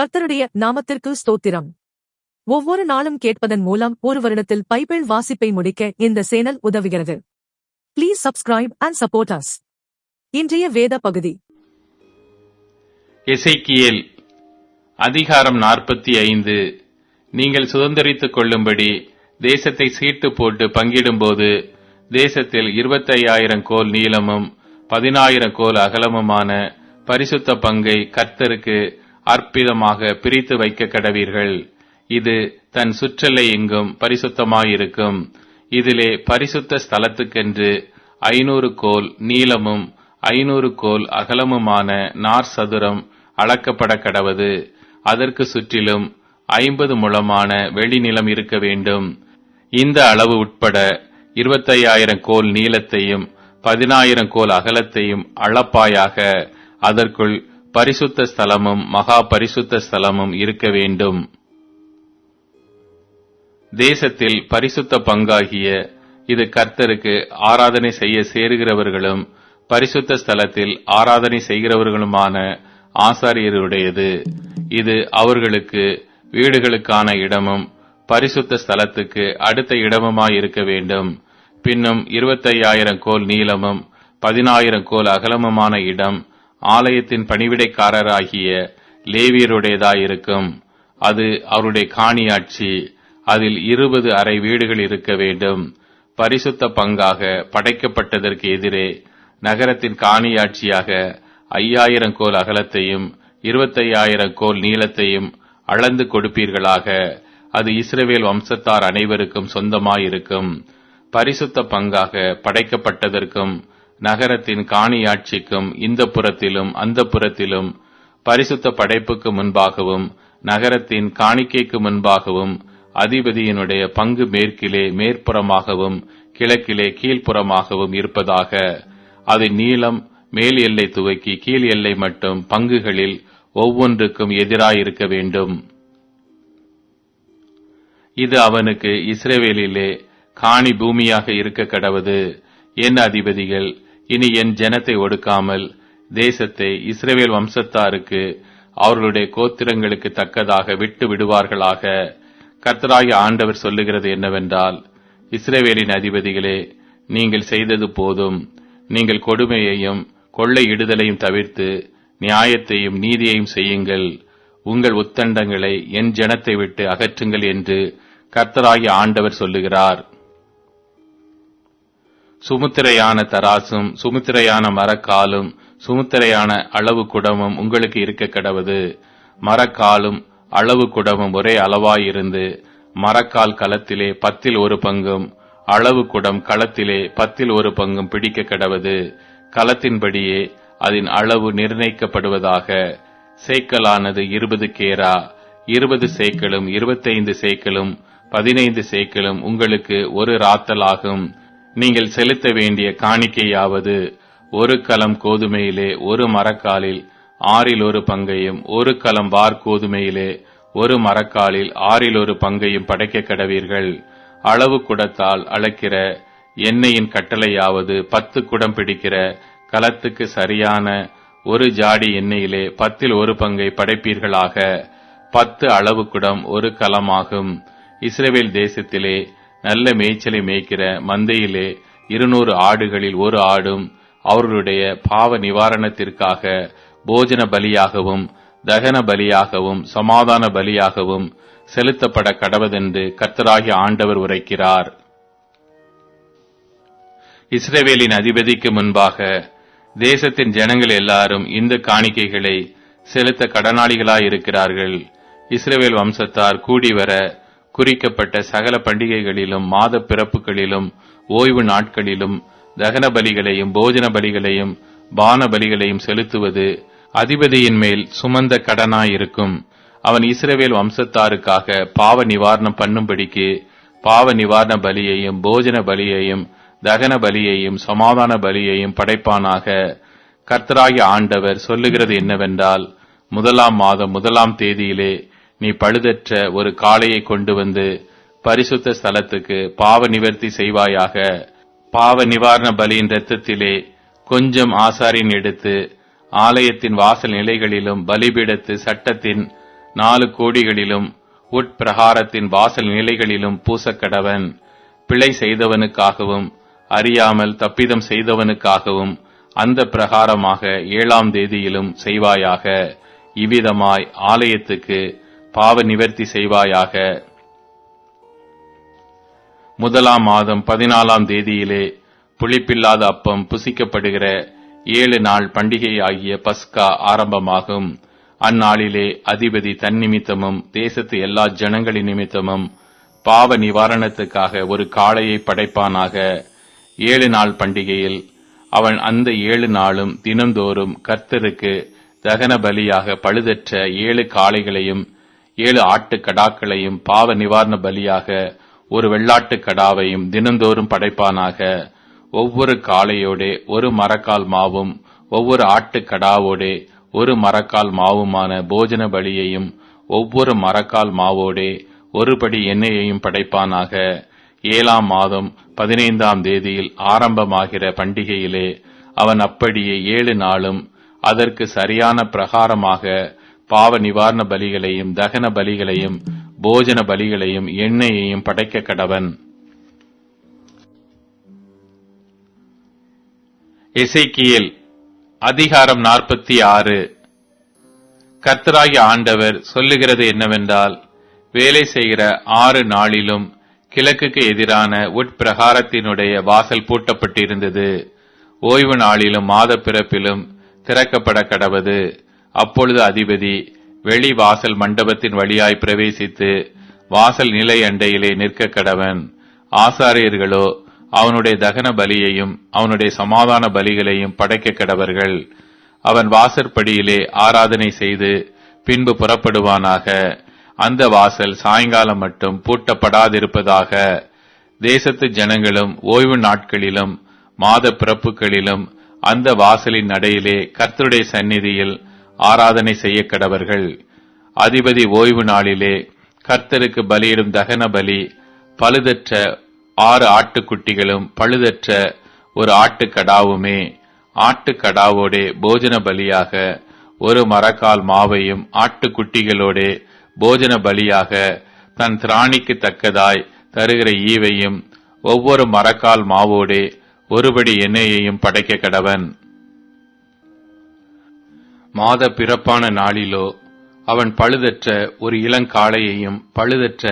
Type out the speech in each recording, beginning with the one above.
கர்த்தருடைய நாமத்திற்கு ஸ்தோத்திரம். ஒவ்வொரு நாளும் கேட்பதன் மூலம் ஒரு வருடத்தில் பைபிள் வாசிப்பை முடிக்க இந்த சேனல் உதவுகிறது. Please subscribe and support us இன்றைய வேத பகுதி. எசைக்கியல் அதிகாரம் நாற்பத்தி ஐந்து. நீங்கள் சுதந்திரித்துக் கொள்ளும்படி தேசத்தை சீட்டு போட்டு பங்கிடும்போது தேசத்தில் இருபத்தையாயிரம் கோல் நீளமும் பதினாயிரம் கோல் அகலமுமான பரிசுத்த பங்கை கர்த்தருக்கு அற்பிதமாக பிரித்து வைக்க கடவீர்கள். இது தன் சுற்றலை எங்கும் பரிசுத்தமாயிருக்கும். இதிலே பரிசுத்த ஸ்தலத்துக்கென்று ஐநூறு கோல் நீளமும் ஐநூறு கோல் அகலமுமான நார் சதுரம் அளக்கப்பட கடவது. அதற்கு சுற்றிலும் ஐம்பது முழமான வெளிநிலம் இருக்க வேண்டும். இந்த அளவு உட்பட இருபத்தையாயிரம் கோல் நீளத்தையும் பதினாயிரம் கோல் அகலத்தையும் அளப்பாயாக அதற்குள் பரிசுத்த ஸ்தலமும் மகா பரிசுத்த ஸ்தலமும் இருக்க வேண்டும். தேசத்தில் பரிசுத்த பங்காகிய இது கர்த்தருக்கு ஆராதனை செய்ய சேருகிறவர்களும் பரிசுத்த ஸ்தலத்தில் ஆராதனை செய்கிறவர்களுமான ஆசாரியருடையது. இது அவர்களுக்கு வீடுகளுக்கான இடமும் பரிசுத்த ஸ்தலத்துக்கு அடுத்த இடமுமாயிருக்க வேண்டும். பின்னும் இருபத்தையாயிரம் கோல் நீளமும் பதினாயிரம் கோல் அகலமுமான இடம் ஆலயத்தின் பணிவிடைக்காரராகிய லேவியருடையதாயிருக்கும். அது அவருடைய காணியாட்சி. அதில் இருபது அறை வீடுகள் இருக்க வேண்டும். பரிசுத்த பங்காக படைக்கப்பட்டதற்கு எதிரே நகரத்தின் காணியாட்சியாக ஐயாயிரம் கோல் அகலத்தையும் இருபத்தையாயிரம் கோல் நீளத்தையும் அளந்து கொடுப்பீர்களாக. அது இஸ்ரேவேல் வம்சத்தார் அனைவருக்கும் சொந்தமாயிருக்கும். பரிசுத்த பங்காக படைக்கப்பட்டதற்கும் நகரத்தின் காணியாட்சிக்கும் இந்த புறத்திலும் அந்த புறத்திலும் பரிசுத்த படைப்புக்கு முன்பாகவும் நகரத்தின் காணிக்கைக்கு முன்பாகவும் அதிபதியினுடைய பங்கு மேற்கிலே மேற்புறமாகவும் கிழக்கிலே கீழ்ப்புறமாகவும் இருப்பதாக அது நீளம் மேல் எல்லை துவக்கி கீழ் எல்லை மட்டும் பங்குகளில் ஒவ்வொன்றுக்கும் எதிராயிருக்க வேண்டும். இது அவனுக்கு இஸ்ரேவேலிலே காணி பூமியாக இருக்க கடவது. என் அதிபதிகள் இனி என் ஜனத்தை ஒடுக்காமல் தேசத்தை இஸ்ரேவேல் வம்சத்தாருக்கு அவர்களுடைய கோத்திரங்களுக்கு தக்கதாக விட்டு விடுவார்களாக. கர்த்தராகிய ஆண்டவர் சொல்லுகிறது என்னவென்றால் இஸ்ரேவேலின் அதிபதிகளே நீங்கள் செய்தது போதும். நீங்கள் கொடுமையையும் கொள்ளையிடுதலையும் தவிர்த்து நியாயத்தையும் நீதியையும் செய்யுங்கள். உங்கள் உத்தண்டங்களை என் ஜனத்தை விட்டு அகற்றுங்கள் என்று கர்த்தராகிய ஆண்டவர் சொல்லுகிறார். சுமுத்திரையான தராசும் சுமுத்திரையான மரக்காலும் சுமுத்திரையான அளவு குடமும் உங்களுக்கு இருக்க கடவது. மரக்காலும் அளவு குடமும் ஒரே அளவாயிருந்து மரக்கால் களத்திலே பத்தில் ஒரு பங்கும் அளவு குடம் களத்திலே பத்தில் ஒரு பங்கும் பிடிக்க கடவது. களத்தின்படியே அதன் அளவு நிர்ணயிக்கப்படுவதாக சேக்கலானது இருபது கேரா இருபது சேக்களும் இருபத்தைந்து சேக்களும் பதினைந்து சேக்களும் உங்களுக்கு ஒரு ராத்தலாகும். நீங்கள் செலுத்த வேண்டிய காணிக்கையாவது ஒரு கலம் கோதுமையிலே ஒரு மரக்காலில் ஆறில் ஒரு பங்கையும் ஒரு கலம் வார் கோதுமையிலே ஒரு மரக்காலில் ஆறில் ஒரு பங்கையும் படைக்க கடவீர்கள். அளவு குடத்தால் அளக்கிற எண்ணெயின் கட்டளையாவது பத்து குடம் பிடிக்கிற கலத்துக்கு சரியான ஒரு ஜாடி எண்ணெயிலே பத்தில் ஒரு பங்கை படைப்பீர்களாக. பத்து அளவு குடம் ஒரு கலமாகும். இஸ்ரேல் தேசத்திலே நல்ல மேய்ச்சலை மேய்க்கிற மந்தையிலே இருநூறு ஆடுகளில் ஒரு ஆடும் அவர்களுடைய பாவ நிவாரணத்திற்காக போஜன பலியாகவும் தகன பலியாகவும் சமாதான பலியாகவும் செலுத்தப்பட கடவதென்று கர்த்தராகி ஆண்டவர் உரைக்கிறார். இஸ்ரேவேலின் அதிபதிக்கு முன்பாக தேசத்தின் ஜனங்கள் எல்லாரும் இந்த காணிக்கைகளை செலுத்த கடனாளிகளாயிருக்கிறார்கள். இஸ்ரேவேல் வம்சத்தார் கூடிவர குறிக்கப்பட்ட சகல பண்டிகைகளிலும் மாத பிறப்புகளிலும் ஓய்வு நாட்களிலும் தகன பலிகளையும் போஜன பலிகளையும் பான பலிகளையும் செலுத்துவது அதிபதியின் மேல் சுமந்த கடனாயிருக்கும். அவன் இஸ்ரவேல் வம்சத்தாருக்காக பாவ நிவாரணம் பண்ணும்படிக்கு பாவ நிவாரண பலியையும் போஜன பலியையும் தகன பலியையும் சமாதான பலியையும் படைப்பானாக. கர்த்தராகிய ஆண்டவர் சொல்லுகிறது என்னவென்றால் முதலாம் மாதம் முதலாம் தேதியிலே நீ பழுதற்ற ஒரு காளையை கொண்டு வந்து பரிசுத்த ஸ்தலத்துக்கு பாவ நிவர்த்தி செய்வாயாக. பாவ நிவாரண பலியின் இரத்தத்திலே கொஞ்சம் ஆசாரின் எடுத்து ஆலயத்தின் வாசல் நிலைகளிலும் பலிபீடத்து சட்டத்தின் நாலு கோடிகளிலும் உட்பிரகாரத்தின் வாசல் நிலைகளிலும் பூசக்கடவன். பிழை செய்தவனுக்காகவும் அறியாமல் தப்பிதம் செய்தவனுக்காகவும் அந்த பிரகாரமாக ஏழாம் தேதியிலும் செய்வாயாக. இவ்விதமாய் ஆலயத்துக்கு பாவ நிவர்த்தி செய்வாயாக. முதலாம் மாதம் பதினாலாம் தேதியிலே புளிப்பில்லாத அப்பம் புசிக்கப்படுகிற ஏழு நாள் பண்டிகை ஆகிய பஸ்கா ஆரம்பமாகும். அந்நாளிலே அதிபதி தன்னிமித்தமும் தேசத்து எல்லா ஜனங்களின் நிமித்தமும் பாவ நிவாரணத்துக்காக ஒரு காளையை படைப்பானாக. ஏழு நாள் பண்டிகையில் அவன் அந்த ஏழு நாளும் தினந்தோறும் கர்த்தருக்கு தகன பலியாக பழுதற்ற ஏழு காளைகளையும் ஏழு ஆட்டு கடாக்களையும் பாவ நிவாரண பலியாக ஒரு வெள்ளாட்டு கடாவையும் தினந்தோறும் படைப்பானாக. ஒவ்வொரு காளையோடே ஒரு மரக்கால் மாவும் ஒவ்வொரு ஆட்டு கடாவோடே ஒரு மரக்கால் மாவுமான போஜன பலியையும் ஒவ்வொரு மரக்கால் மாவோடே ஒருபடி எண்ணெயையும் படைப்பானாக. ஏழாம் மாதம் பதினைந்தாம் தேதியில் ஆரம்பமாகிற பண்டிகையிலே அவன் அப்படியே ஏழு நாளும் அதற்கு சரியான பிரகாரமாக பாவ நிவாரண பலிகளையும் தகன பலிகளையும் போஜன பலிகளையும் எண்ணெயையும் படைக்க கடவன். இசைக்கியல் அதிகாரம் நாற்பத்தி ஆறு. கர்த்தராகிய ஆண்டவர் சொல்லுகிறது என்னவென்றால் வேலை செய்கிற ஆறு நாளிலும் கிழக்குக்கு எதிரான உட்பிரகாரத்தினுடைய வாசல் பூட்டப்பட்டிருந்தது. ஓய்வு நாளிலும் மாத பிறப்பிலும் திறக்கப்பட கடவது. அப்பொழுது அதிபதி வெளி வாசல் மண்டபத்தின் வழியாய் பிரவேசித்து வாசல் நிலை அண்டையிலே நிற்க கடவன். ஆசாரியர்களோ அவனுடைய தகன பலியையும் அவனுடைய சமாதான பலிகளையும் படைக்க கடவர்கள். அவன் வாசற்படியிலே ஆராதனை செய்து பின்பு புறப்படுவானாக. அந்த வாசல் சாயங்காலம் மட்டும் பூட்டப்படாதிருப்பதாக தேசத்து ஜனங்களும் ஓய்வு நாட்களிலும் மாத பிறப்புகளிலும் அந்த வாசலின் நடையிலே கர்த்தருடைய சந்நிதியில் ஆராதனை செய்ய கடவர்கள். அதிபதி ஓய்வு நாளிலே கர்த்தருக்கு பலியிடும் தகன பலி பழுதற்ற ஆறு ஆட்டுக்குட்டிகளும் பழுதற்ற ஒரு ஆட்டுக்கடாவுமே. ஆட்டுக்கடாவோடே போஜன பலியாக ஒரு மரக்கால் மாவையும் ஆட்டுக்குட்டிகளோடே போஜன பலியாக தன் திராணிக்கு தக்கதாய் தருகிற ஈவையும் ஒவ்வொரு மரக்கால் மாவோடே ஒருபடி எண்ணெயையும் படைக்க கடவன். மாத பிறப்பான நாளிலோ அவன் பழுதற்ற ஒரு இளங்காளையையும் பழுதற்ற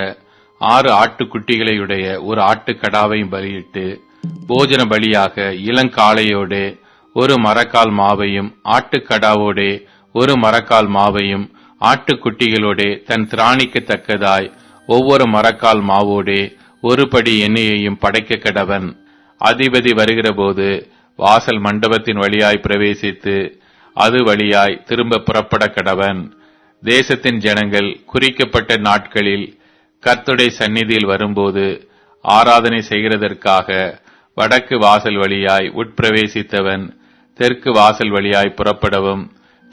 ஆறு ஆட்டுக்குட்டிகளையுடைய ஒரு ஆட்டுக்கடாவையும் பலியிட்டு போஜன பலியாக இளங்காளையோடே ஒரு மரக்கால் மாவையும் ஆட்டுக்கடாவோடே ஒரு மரக்கால் மாவையும் ஆட்டுக்குட்டிகளோடே தன் திராணிக்கத்தக்கதாய் ஒவ்வொரு மரக்கால் மாவோடே ஒரு படி எண்ணெயையும் படைக்க கடவன். அதிபதி வருகிறபோது வாசல் மண்டபத்தின் வழியாய் பிரவேசித்து அது வழியாய் திரும்ப புறப்பட கடவன் தேசத்தின் ஜனங்கள் குறிக்கப்பட்ட நாட்களில் கர்த்துடைய சந்நிதியில் வரும்போது ஆராதனை செய்கிறதற்காக வடக்கு வாசல் வழியாய் உட்பிரவேசித்தவன் தெற்கு வாசல் வழியாய் புறப்படவும்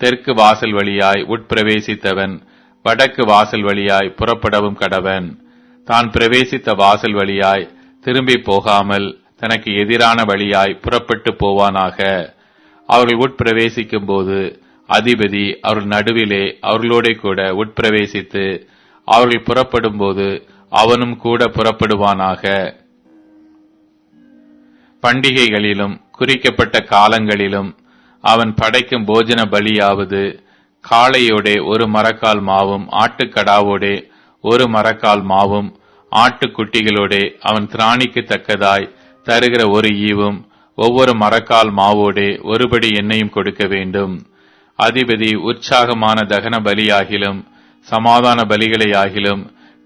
தெற்கு வாசல் வழியாய் உட்பிரவேசித்தவன் வடக்கு வாசல் வழியாய் புறப்படவும் கடவன். தான் பிரவேசித்த வாசல் வழியாய் திரும்பி போகாமல் தனக்கு எதிரான வழியாய் புறப்பட்டு போவானாக. அவர்கள் உட்பிரவேசிக்கும் போது அதிபதி அவர்கள் நடுவிலே அவர்களோட கூட உட்பிரவேசித்து அவர்கள் புறப்படும் போது அவனும் கூட புறப்படுவானாக. பண்டிகைகளிலும் குறிக்கப்பட்ட காலங்களிலும் அவன் படைக்கும் போஜன பலியாவது காளையோடே ஒரு மரக்கால் மாவும் ஆட்டுக்கடாவோடே ஒரு மரக்கால் மாவும் ஆட்டுக்குட்டிகளோடே அவன் திராணிக்கு தக்கதாய் தருகிற ஒரு ஈவும் ஒவ்வொரு மரக்கால் மாவோடே ஒருபடி எண்ணெயும் கொடுக்க வேண்டும். அதிபதி உற்சாகமான தகன பலியாகிலும் சமாதான பலிகளையாகிலும்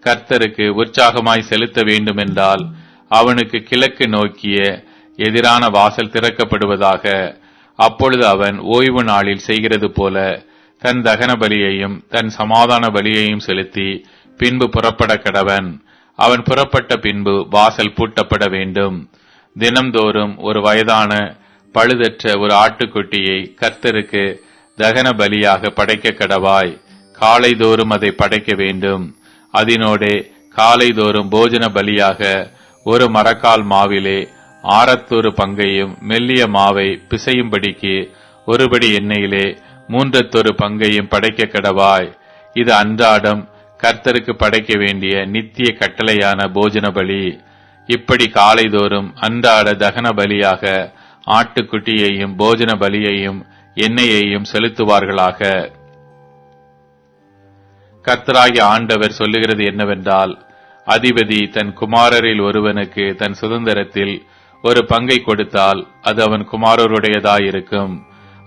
கர்த்தருக்கு உற்சாகமாய் செலுத்த வேண்டுமென்றால் அவனுக்கு கிழக்கு நோக்கிய எதிரான வாசல் திறக்கப்படுவதாக அப்பொழுது அவன் ஓய்வு நாளில் செய்கிறது போல தன் தகன பலியையும் தன் சமாதான பலியையும் செலுத்தி பின்பு புறப்பட கடவன். அவன் புறப்பட்ட பின்பு வாசல் பூட்டப்பட வேண்டும். தினம்தோறும் ஒரு வயதான பழுதற்ற ஒரு ஆட்டுக்குட்டியை கர்த்தருக்கு தகன பலியாக படைக்க கடவாய். காலைதோறும் அதை படைக்க வேண்டும். அதனோடே காலைதோறும் போஜன பலியாக ஒரு மரக்கால் மாவிலே ஆரத்தொரு பங்கையும் மெல்லிய மாவை பிசையும்படிக்கு ஒருபடி எண்ணெயிலே மூன்றத்தொரு பங்கையும் படைக்க கடவாய். இது அன்றாடம் கர்த்தருக்கு படைக்க வேண்டிய நித்திய கட்டளையான போஜன பலி. இப்படி காலைதோறும் அன்றாட தகன பலியாக ஆட்டுக்குட்டியையும் போஜன பலியையும் எண்ணெயையும் செலுத்துவார்களாக. கர்த்தராகி ஆண்டவர் சொல்லுகிறது என்னவென்றால் அதிபதி தன் குமாரரில் ஒருவனுக்கு தன் சுதந்திரத்தில் ஒரு பங்கை கொடுத்தால் அது அவன் குமாரருடையதாயிருக்கும்.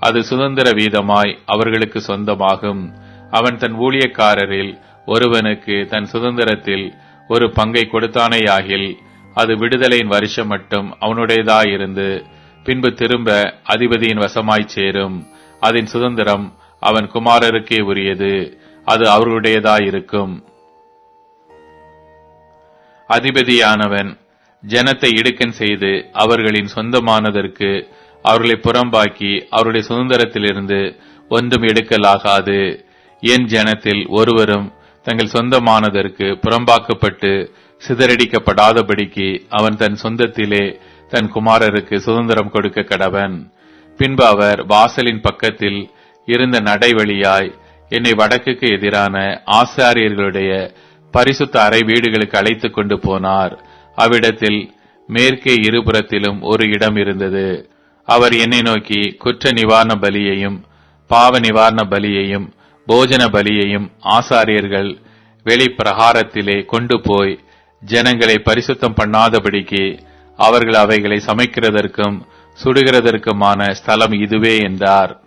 அது சுதந்திர வீதமாய் அவர்களுக்கு சொந்தமாகும். அவன் தன் ஊழியக்காரரில் ஒருவனுக்கு தன் சுதந்திரத்தில் ஒரு பங்கை கொடுத்தானேயாகில் அது விடுதலையின் வருஷம் மட்டும் அவனுடையதாயிருந்து பின்பு திரும்ப அதிபதியின் வசமாய்ச் சேரும். அதன் சுதந்திரம் அவன் குமாரருக்கே உரியது. அது அவர்களுடையதாயிருக்கும் அதிபதியானவன் ஜனத்தை இடுக்கன் செய்து அவர்களின் சொந்தமானதற்கு அவர்களை புறம்பாக்கி அவருடைய சுதந்திரத்திலிருந்து ஒன்றும் எடுக்கலாகாது. என் ஜனத்தில் ஒருவரும் தங்கள் சொந்தமானதற்கு புறம்பாக்கப்பட்டு சிதறடிக்கப்படாதபடிக்கு அவன் தன் சொந்தத்திலே தன் குமாரருக்கு சுதந்திரம் கொடுக்க கடவன். பின்பு அவர் வாசலின் பக்கத்தில் இருந்த நடைவழியாய் என்னை வடக்குக்கு எதிரான ஆசாரியர்களுடைய பரிசுத்த அறை வீடுகளுக்கு அழைத்துக் கொண்டு போனார். அவ்விடத்தில் மேற்கே இருபுறத்திலும் ஒரு இடம் இருந்தது. அவர் என்னை நோக்கி குற்ற நிவாரண பலியையும் பாவ நிவாரண பலியையும் போஜன பலியையும் ஆசாரியர்கள் வெளிப்பிரகாரத்திலே கொண்டு போய் ஜனங்களை பரிசுத்தம் பண்ணாதபடிக்கு அவர்கள் அவைகளை சமைக்கிறதற்கும் சுடுகிறதற்குமான ஸ்தலம் இதுவே என்றார்.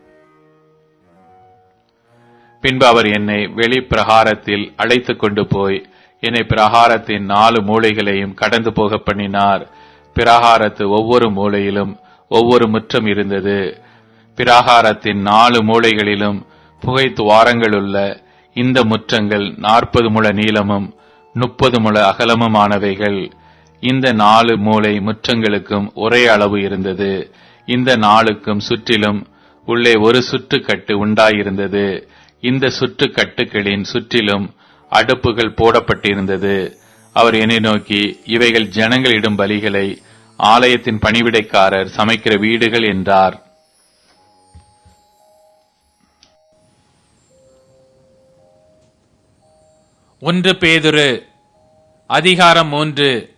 பின்பு அவர் என்னை வெளிப்பிரகாரத்தில் அழைத்துக் கொண்டு போய் என்னை பிரகாரத்தின் நாலு மூலைகளையும் கடந்து போக பண்ணினார். பிரகாரத்து ஒவ்வொரு மூலையிலும் ஒவ்வொரு முற்றம் இருந்தது. பிராகாரத்தின் நாலு மூலைகளிலும் புகை துவாரங்களுள்ள இந்த முற்றங்கள் நாற்பது முழ நீளமும் முப்பது முழ அகலமுமானவைகள். இந்த நாலு மூலை முற்றங்களுக்கும் ஒரே அளவு இருந்தது. இந்த நாளுக்கும் சுற்றிலும் உள்ளே ஒரு சுற்றுக்கட்டு உண்டாயிருந்தது. இந்த சுற்றுக்கட்டுகளின் சுற்றிலும் அடுப்புகள் போடப்பட்டிருந்தது. அவர் என்னை நோக்கி இவைகள் ஜனங்களிடும் பலிகளை ஆலயத்தின் பணிவிடைக்காரர் சமைக்கிற வீடுகள் என்றார். ஒன்று பேதுரு அதிகாரம் மூன்று.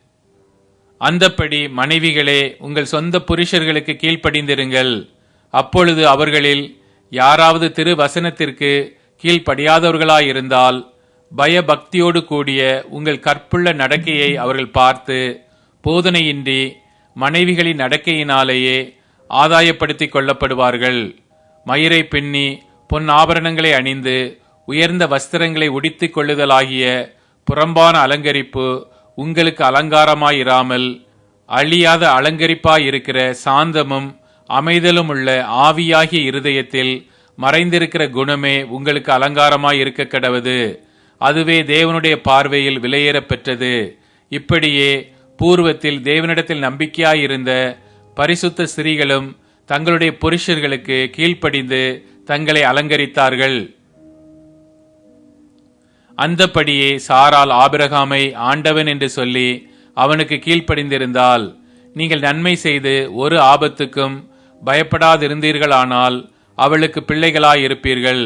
அந்தப்படி மனைவிகளே உங்கள் சொந்த புருஷர்களுக்கு கீழ்ப்படிந்திருங்கள். அப்பொழுது அவர்களில் யாராவது திரு வசனத்திற்கு கீழ்ப்படியாதவர்களாயிருந்தால் பயபக்தியோடு கூடிய உங்கள் கற்புள்ள நடக்கையை அவர்கள் பார்த்து போதனையின்றி மனைவிகளின் நடக்கையினாலேயே ஆதாயப்படுத்திக் கொள்ளப்படுவார்கள். மயிரை பின்னி பொன் ஆபரணங்களை அணிந்து உயர்ந்த வஸ்திரங்களை உடித்துக் கொள்ளுதலாகிய புறம்பான அலங்கரிப்பு உங்களுக்கு அலங்காரமாயிராமல் அழியாத அலங்கரிப்பாயிருக்கிற சாந்தமும் அமைதலும் உள்ள ஆவியாகிய இருதயத்தில் மறைந்திருக்கிற குணமே உங்களுக்கு அலங்காரமாய் இருக்க கடவது. அதுவே தேவனுடைய பார்வையில் விலையேறப்பெற்றது இப்படியே பூர்வத்தில் தேவனிடத்தில் நம்பிக்கையாயிருந்த பரிசுத்த ஸ்திரீகளும் தங்களுடைய புருஷர்களுக்கு கீழ்ப்படிந்து தங்களை அலங்கரித்தார்கள். அந்தப்படியே சாரால் ஆபிரகாமை ஆண்டவன் என்று சொல்லி அவனுக்கு கீழ்ப்படிந்திருந்தால் நீங்கள் நன்மை செய்து ஒரு ஆபத்துக்கும் பயப்படாதிருந்தீர்களானால் அவளுக்கு பிள்ளைகளாயிருப்பீர்கள்.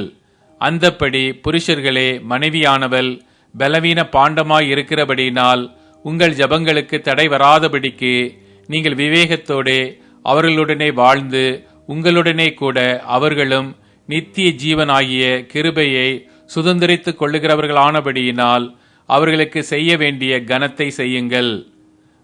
அந்தப்படி புருஷர்களே மனைவியானவள் பலவீன பாண்டமாய் இருக்கிறபடியினால் உங்கள் ஜபங்களுக்கு தடை வராதபடிக்கு நீங்கள் விவேகத்தோடே அவர்களுடனே வாழ்ந்து உங்களுடனே கூட அவர்களும் நித்திய ஜீவனாகிய கிருபையை சுதந்திரித்துக் கொள்ளுகிறவர்களானபடியினால் அவர்களுக்கு செய்ய வேண்டிய கனத்தை செய்யுங்கள்.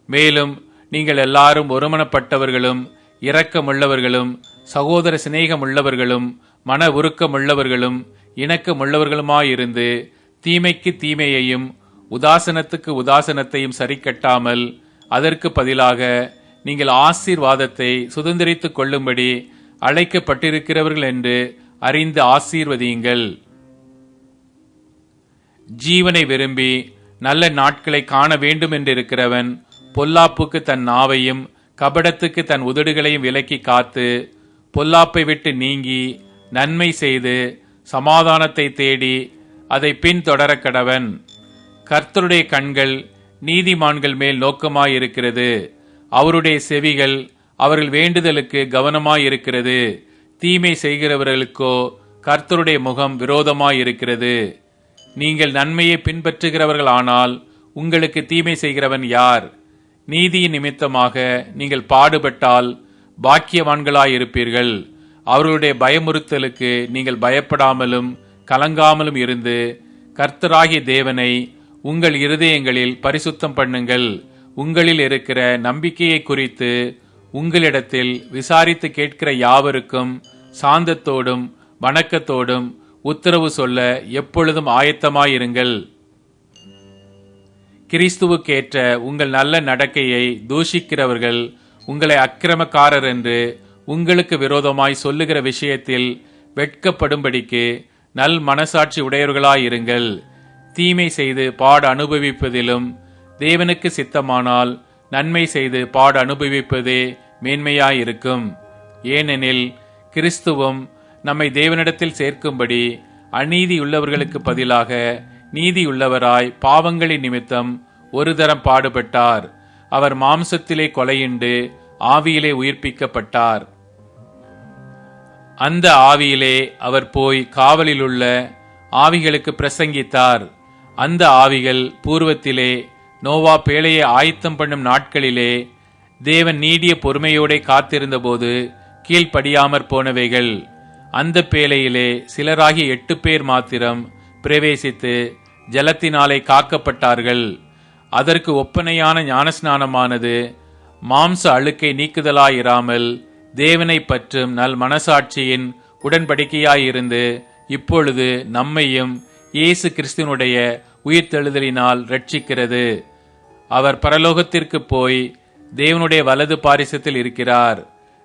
மேலும் நீங்கள் எல்லாரும் ஒருமனப்பட்டவர்களும் இரக்கமுள்ளவர்களும் சகோதர சிநேகமுள்ளவர்களும் மன உருக்கமுள்ளவர்களும் இணக்கமுள்ளவர்களுமாயிருந்து தீமைக்கு தீமையையும் உதாசனத்துக்கு உதாசனத்தையும் சரிக்கட்டாமல் அதற்கு பதிலாக நீங்கள் ஆசீர்வாதத்தை சுதந்திரித்துக் கொள்ளும்படி அழைக்கப்பட்டிருக்கிறவர்கள் என்று அறிந்து ஆசீர்வதியுங்கள். ஜீவனை விரும்பி நல்ல நாட்களை காண வேண்டும் என்றிருக்கிறவன் பொல்லாப்புக்கு தன் நாவையும் கபடத்துக்கு தன் உதடுகளையும் விலக்கி காத்து பொல்லாப்பை விட்டு நீங்கி நன்மை செய்து சமாதானத்தை தேடி அதை பின்தொடர கடவன். கர்த்தருடைய கண்கள் நீதிமான்கள் மேல் நோக்கமாயிருக்கிறது. அவருடைய செவிகள் அவர்கள் வேண்டுதலுக்கு கவனமாயிருக்கிறது. தீமை செய்கிறவர்களுக்கோ கர்த்தருடைய முகம் விரோதமாயிருக்கிறது. நீங்கள் நன்மையை பின்பற்றுகிறவர்கள் ஆனால் உங்களுக்கு தீமை செய்கிறவன் யார்? நீதியின் நிமித்தமாக நீங்கள் பாடுபட்டால் பாக்கியவான்களாயிருப்பீர்கள். அவர்களுடைய பயமுறுத்தலுக்கு நீங்கள் பயப்படாமலும் கலங்காமலும் இருந்து கர்த்தராகிய தேவனை உங்கள் இருதயங்களில் பரிசுத்தம் பண்ணுங்கள். உங்களில் இருக்கிற நம்பிக்கையை குறித்து உங்களிடத்தில் விசாரித்து கேட்கிற யாவருக்கும் சாந்தத்தோடும் வணக்கத்தோடும் உத்தரவு சொல்ல எப்பொழுதும் ஆயத்தமாயிருங்கள். கிறிஸ்துவுக்கேற்ற உங்கள் நல்ல நடக்கையை தூஷிக்கிறவர்கள் உங்களை அக்கிரமக்காரர் என்று உங்களுக்கு விரோதமாய் சொல்லுகிற விஷயத்தில் வெட்கப்படும்படிக்கு நல் மனசாட்சி உடையவர்களாயிருங்கள். தீமை செய்து பாட அனுபவிப்பதிலும் தேவனுக்கு சித்தமானால் நன்மை செய்து பாட அனுபவிப்பதே மேன்மையாயிருக்கும். ஏனெனில் கிறிஸ்துவும் நம்மை தேவனிடத்தில் சேர்க்கும்படி அநீதியுள்ளவர்களுக்கு பதிலாக நீதியுள்ளவராய் பாவங்களின் நிமித்தம் ஒரு தரம் பாடுபட்டார். அவர் மாம்சத்திலே கொலையுண்டு ஆவியிலே உயிர்ப்பிக்கப்பட்டார். அந்த ஆவியிலே அவர் போய் காவலில் உள்ள ஆவிகளுக்கு பிரசங்கித்தார். அந்த ஆவிகள் பூர்வத்திலே நோவா பேழையை ஆயத்தம் பண்ணும் நாட்களிலே தேவன் நீடிய பொறுமையோடே காத்திருந்தபோது கீழ்ப்படியாமற் போனவைகள். அந்த பேழையிலே சிலராகி எட்டு பேர் மாத்திரம் பிரவேசித்து ஜலத்தினாலே காக்கப்பட்டார்கள். அதற்கு ஒப்பனையான ஞானஸ்நானமானது மாம்ச அழுக்கை நீக்குதலாயிராமல் தேவனை பற்றும் நல் மனசாட்சியின் உடன்படிக்கையாயிருந்து இப்பொழுது நம்மையும் இயேசு கிறிஸ்துவனுடைய உயிர்த்தெழுதலினால் ரட்சிக்கிறது அவர் பரலோகத்திற்கு போய் தேவனுடைய வலது பாரிசத்தில் இருக்கிறார்.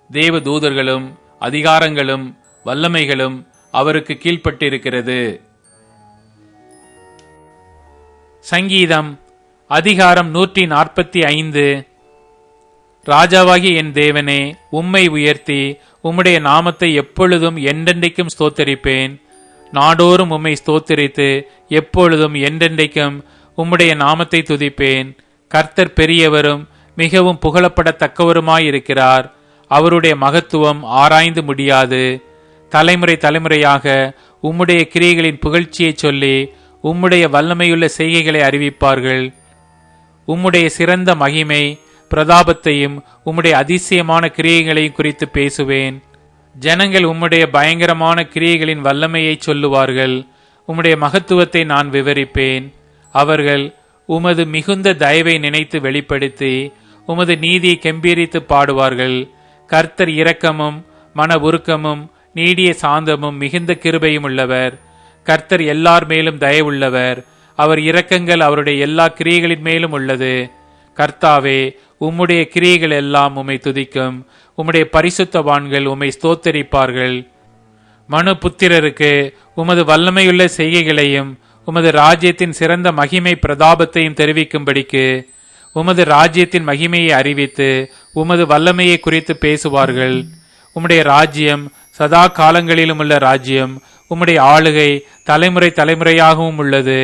தேவ தூதர்களும் அதிகாரங்களும் வல்லமைகளும் அவருக்கு கீழ்ப்பட்டிருக்கிறது. சங்கீதம் அதிகாரம் நூற்றி நாற்பத்தி ஐந்து ராஜாவாகி என் தேவனே உம்மை உயர்த்தி உம்முடைய நாமத்தை எப்பொழுதும் என்றென்றைக்கும் ஸ்தோத்தரிப்பேன். நாடோறும் உம்மை ஸ்தோத்தரித்து எப்பொழுதும் என்றென்றைக்கும் உம்முடைய நாமத்தை துதிப்பேன். கர்த்தர் பெரியவரும் மிகவும் புகழப்படத்தக்கவருமாயிருக்கிறார். அவருடைய மகத்துவம் ஆராய்ந்து முடியாது. தலைமுறை தலைமுறையாக உம்முடைய கிரியைகளின் புகழ்ச்சியை சொல்லி உம்முடைய வல்லமையுள்ள செய்கைகளை அறிவிப்பார்கள். உம்முடைய சிறந்த மகிமை பிரதாபத்தையும் உம்முடைய அதிசயமான கிரியைகளையும் குறித்து பேசுவேன். ஜனங்கள் உம்முடைய பயங்கரமான கிரியைகளின் வல்லமையை சொல்லுவார்கள். உம்முடைய மகத்துவத்தை நான் விவரிப்பேன். அவர்கள் உமது மிகுந்த தயவை நினைத்து வெளிப்படுத்தி உமது நீதியை கெம்பீரித்து பாடுவார்கள். கர்த்தர் இரக்கமும் மன உருக்கமும் நீடிய சாந்தமும் மிகுந்த கிருபையும் உள்ளவர். கர்த்தர் எல்லார் மேலும் தயவுள்ளவர் அவர் இரக்கங்கள் அவருடைய எல்லா கிரியைகளின் மேலும் உள்ளது. கர்த்தாவே உம்முடைய கிரியைகள் எல்லாம் உம்மை துதிக்கும். உம்முடைய பரிசுத்தவான்கள் உம்மை ஸ்தோத்தரிப்பார்கள். மனு புத்திரருக்கு உமது வல்லமையுள்ள செய்கைகளையும் உமது ராஜ்யத்தின் சிறந்த மகிமை பிரதாபத்தையும் தெரிவிக்கும்படிக்கு உமது ராஜ்யத்தின் மகிமையை அறிவித்து உமது வல்லமையை குறித்து பேசுவார்கள். உம்முடைய ராஜ்யம் சதா காலங்களிலும் உள்ள ராஜ்யம் உம்முடைய ஆளுகை தலைமுறை தலைமுறையாகவும் உள்ளது.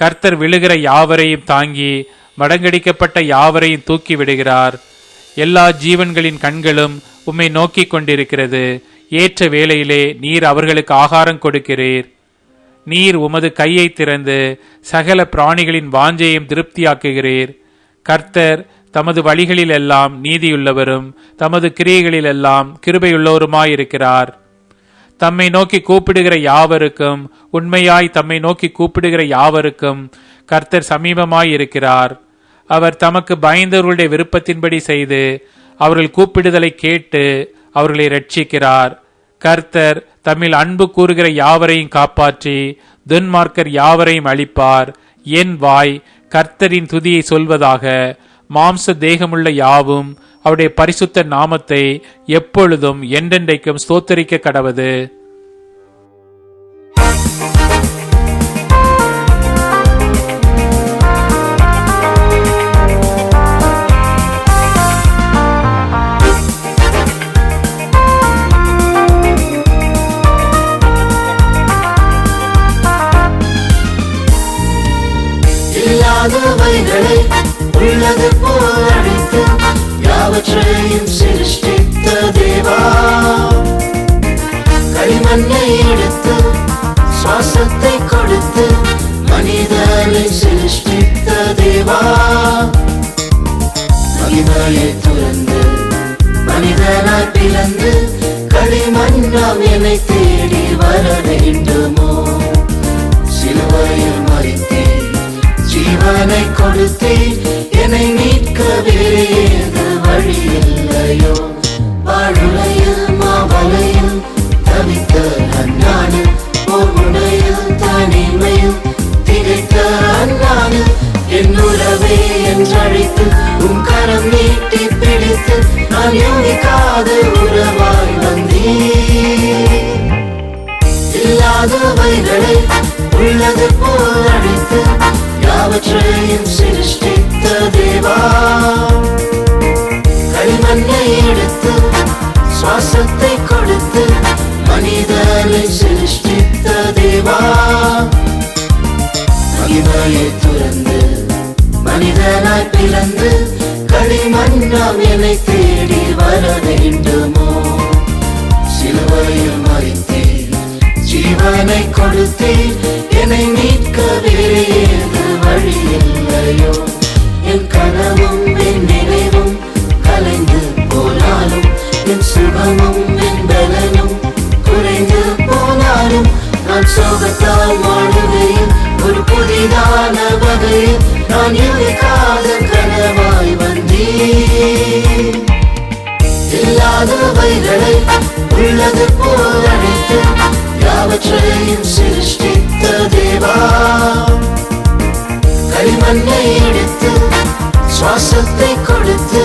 கர்த்தர் விழுகிற யாவரையும் தாங்கி மடங்கடிக்கப்பட்ட யாவரையும் தூக்கி விடுகிறார். எல்லா ஜீவன்களின் கண்களும் உம்மை நோக்கி கொண்டிருக்கிறது. ஏற்ற வேளையிலே நீர் அவர்களுக்கு ஆகாரம் கொடுக்கிறீர். நீர் உமது கையை திறந்து சகல பிராணிகளின் வாஞ்சையும் திருப்தியாக்குகிறீர். கர்த்தர் தமது வழிகளிலெல்லாம் நீதியுள்ளவரும் தமது கிரியைகளிலெல்லாம் கிருபையுள்ளவருமாயிருக்கிறார். தம்மை நோக்கி கூப்பிடுகிற யாவருக்கும் உண்மையாய் தம்மை நோக்கி கூப்பிடுகிற யாவருக்கும் கர்த்தர் சமீபமாயிருக்கிறார். அவர் தமக்கு பயந்தவர்களுடைய விருப்பத்தின்படி செய்து அவர்கள் கூப்பிடுதலை கேட்டு அவர்களை ரட்சிக்கிறார் கர்த்தர் தம்மில் அன்பு கூறுகிற யாவரையும் காப்பாற்றி துன்மார்க்கர் யாவரையும் அளிப்பார் என் வாய் கர்த்தரின் துதியை சொல்வதாக மாம்ச தேகமுள்ள யாவும் அவருடைய பரிசுத்த நாமத்தை எப்பொழுதும் என்றென்றைக்கும் ஸ்தோத்தரிக்க கடவது. துறந்து மனிதனாய் பிறந்து களிமண்ணாம் என்னை தேடி வர வேண்டுமோ? சிலுவையில் மறித்தே ஜீவனை கொடுத்தே என்னை மீட்க வேறு வழி இல்லையோ வாழுலையில் மாவலையில் தவித்த அண்ணானு போர் முனையில் தனிமையில் திகைத்த அண்ணானு என் உறவே என்றழைத்து உன் கரம் நீட்டி பிடித்து நான் யோகிக்காத உறவாய் வந்தே இல்லாதவைகளை உள்ளது போல் அழைத்து யாவற்றையும் சிருஷ்டித்த தேவா. களிமண்ணை எடுத்து சுவாசத்தை கொடுத்து மனிதனை சிருஷ்டித்த தேவா. மகிமையை பிறந்து களிமண்ணாம் என்னை தேடி வர வேண்டுமோ? சிலுவையில் மறித்தே ஜீவனை கொடுத்தே என்னை மீட்க வேறு ஏது வழி இல்லையோ? என் கனவும் என் நினைவும் கலைந்து போனாலும் என் சுகமும் என் பலனும் குறைந்து போனாலும் நான் சோகத்தால் வாழுகையில் ஒரு புதிதான வகையில் நான் யோகிக்காத கனவாய் வந்தேன். இல்லாதவைகளை உள்ளது போல் அழைத்து யாவற்றையும் சிருஷ்டித்த தேவா. களிமண்ணை எடுத்து சுவாசத்தை கொடுத்து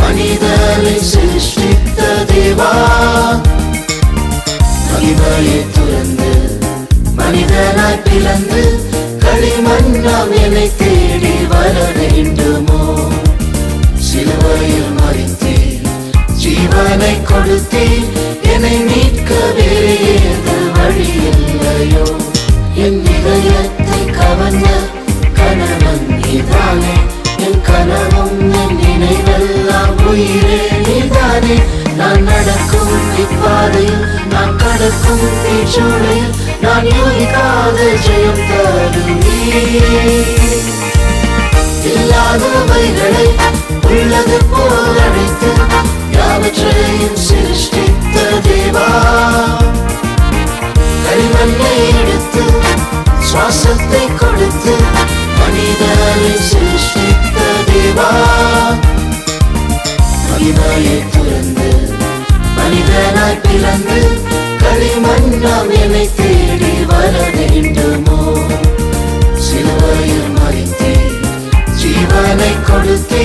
மனிதனை சிருஷ்டித்த தேவா. மகிமையை மனிதனாய் பிறந்து களிமண்ணாம் என்னை தேடி வர வேண்டுமோ? சிலுவையில் மறித்தே ஜீவனை கொடுத்தே என்னை மீட்க வேறு வழி இல்லையோ என் இதயத்தை கவர்ந்த கணவன் இதானே என் கனவும் மனிதனாய் களிமண்ணாம் என்னை தேடி வர வேண்டுமோ? சிலுவையில் மறித்தே ஜீவனை கொடுத்தே